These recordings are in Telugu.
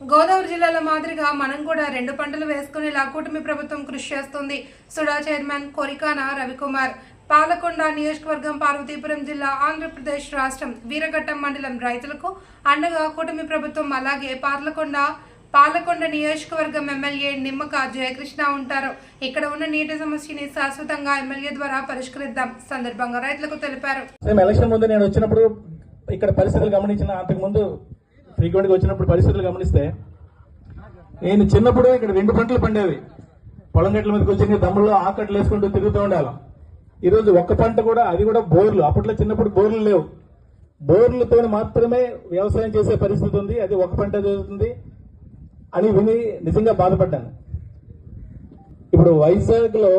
గోదావరి జిల్లాల మాదిరిగా మనం కూడా రెండు పంటలు వేసుకునేలా కూటమి ప్రభుత్వం కృషి చేస్తుంది. సుడా చైర్మన్ కొరికాన రవికుమార్. పాలకొండ నియోజకవర్గం పార్వతీపురం జిల్లా ఆంధ్రప్రదేశ్ రాష్ట్రం వీరఘట్టం మండలం రైతులకు అండగా కూటమి ప్రభుత్వం అలాగే పార్లకొండ పాలకొండ నియోజకవర్గం ఎమ్మెల్యే నిమ్మక జయకృష్ణ ఉంటారు. ఇక్కడ ఉన్న నీటి సమస్యని శాశ్వతంగా ఎమ్మెల్యే ద్వారా పరిష్కరిద్దాం సందర్భంగా రైతులకు తెలిపారు. ఎలక్షన్ ముందు నేను వచ్చినప్పుడు ఇక్కడ పరిస్థితులు గమనించిన అంతకు ముందు ఫ్రీక్వెంట్గా వచ్చినప్పుడు పరిస్థితులు గమనిస్తే నేను చిన్నప్పుడు ఇక్కడ రెండు పంటలు పండేవి. పొలం గట్ల మీదకి వచ్చి దమ్ముల్లో ఆకట్లు వేసుకుంటూ తిరుగుతూ ఉండాలి. ఈరోజు ఒక్క పంట కూడా అది కూడా బోర్లు. అప్పట్లో చిన్నప్పుడు బోర్లు లేవు. బోర్లతో మాత్రమే వ్యవసాయం చేసే పరిస్థితి ఉంది. అది ఒక పంట జరుగుతుంది అని విని నిజంగా బాధపడ్డాను. ఇప్పుడు వైజాగ్లో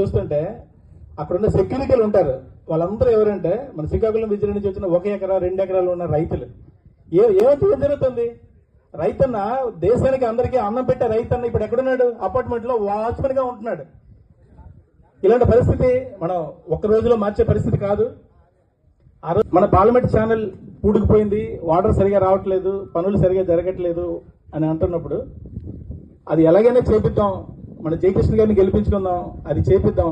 చూస్తుంటే అక్కడ ఉన్న సెక్యూరిటీలు ఉంటారు. వాళ్ళందరూ ఎవరంటే మన శ్రీకాకుళం విజయ నుంచి వచ్చిన ఒక ఎకరా రెండు ఎకరాలు ఉన్న రైతులు. ఏ ఏమైతే ఏం జరుగుతుంది రైతన్న దేశానికి అందరికీ అన్నం పెట్టే రైతన్న ఇప్పుడు ఎక్కడున్నాడు? అపార్ట్మెంట్లో వాచ్మెన్గా ఉంటున్నాడు. ఇలాంటి పరిస్థితి మనం ఒక్క రోజులో మార్చే పరిస్థితి కాదు. ఆ రోజు మన పార్లమెంట్ ఛానల్ పూడుకుపోయింది. వాటర్ సరిగా రావట్లేదు. పనులు సరిగా జరగట్లేదు అని అంటున్నప్పుడు అది ఎలాగైనా చేపిద్దాం. మన జయకృష్ణ గారిని గెలిపించుకుందాం. అది చేపిద్దాం.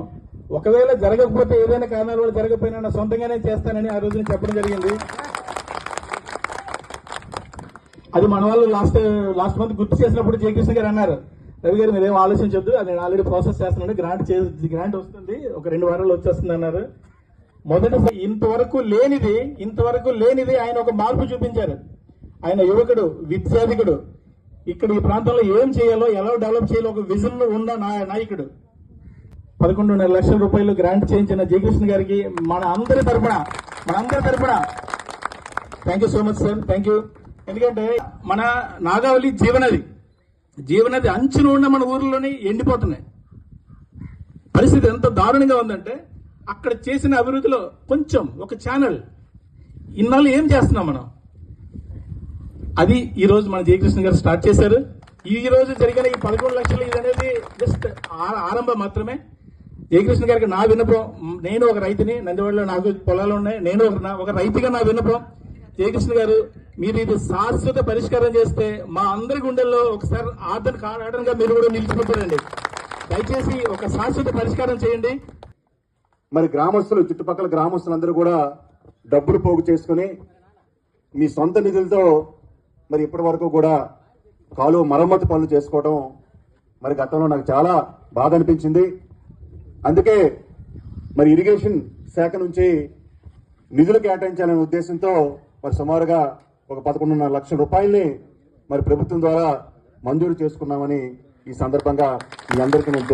ఒకవేళ జరగకపోతే ఏదైనా కారణాల వల్ల జరగకపోయినా సొంతంగానే చేస్తానని ఆ రోజున చెప్పడం జరిగింది. అది మన వాళ్ళు లాస్ట్ లాస్ట్ మంత్ గుర్తు చేసినప్పుడు జయకృష్ణ గారు అన్నారు. రవి గారు మీరేం ఆలోచించొద్దు అది నేను ఆల్రెడీ ప్రాసెస్ చేస్తున్నాను. గ్రాంట్ చే గ్రాంట్ వస్తుంది. ఒక రెండు వారాలు వచ్చేస్తుంది అన్నారు. మొదటి ఇంతవరకు లేనిది ఇంతవరకు లేనిది ఆయన ఒక మార్పు చూపించారు. ఆయన యువకుడు విద్యాధికుడు. ఇక్కడ ఈ ప్రాంతంలో ఏం చేయాలో ఎలా డెవలప్ చేయాలో ఒక విజన్ ఉన్న నా- నాయకుడు. పదకొండున్నర లక్షల రూపాయలు గ్రాంట్ చేయించిన జయకృష్ణ గారికి మన అందరి తరపున మన అందరి తరపున. Thank you so much sir thank you ఎందుకంటే మన నాగావళి జీవనది జీవనది అంచున ఉన్న మన ఊర్లోనే ఎండిపోతున్నాయి. పరిస్థితి ఎంత దారుణంగా ఉందంటే అక్కడ చేసిన అభివృద్ధిలో కొంచెం ఒక ఛానల్ ఇన్నాళ్ళు ఏం చేస్తున్నాం మనం? అది ఈరోజు మన జయకృష్ణ గారు స్టార్ట్ చేశారు. ఈ రోజు జరిగిన ఈ పదకొండు లక్షలు ఇది అనేది జస్ట్ ఆరంభం మాత్రమే. జయకృష్ణ గారికి నా విన్నపం నేను ఒక రైతుని నందివాడలో నాకు పొలాలు ఉన్నాయి నేను ఒక నా- ఒక రైతుగా నా విన్నపం. జయకృష్ణ గారు మీరు ఇది శాశ్వత పరిష్కారం చేస్తే మా అందరి గుండెల్లో ఒకసారి ఆదరణ కారణంగా మీరు కూడా నిలిచిపోతారండి. దయచేసి ఒక శాశ్వత పరిష్కారం చేయండి. మరి గ్రామస్తులు చుట్టుపక్కల గ్రామస్తులందరూ కూడా డబ్బులు పోగు చేసుకుని మీ సొంత నిధులతో మరి ఇప్పటి వరకు కూడా కాలువ మరమ్మతు పనులు చేసుకోవడం మరి గతంలో నాకు చాలా బాధ అనిపించింది. అందుకే మరి ఇరిగేషన్ శాఖ నుంచి నిధులు కేటాయించాలనే ఉద్దేశంతో మరి సుమారుగా ఒక పదకొండున్నర లక్షల రూపాయల్ని మరి ప్రభుత్వం ద్వారా మంజూరు చేసుకున్నామని ఈ సందర్భంగా మీ అందరికీ నేను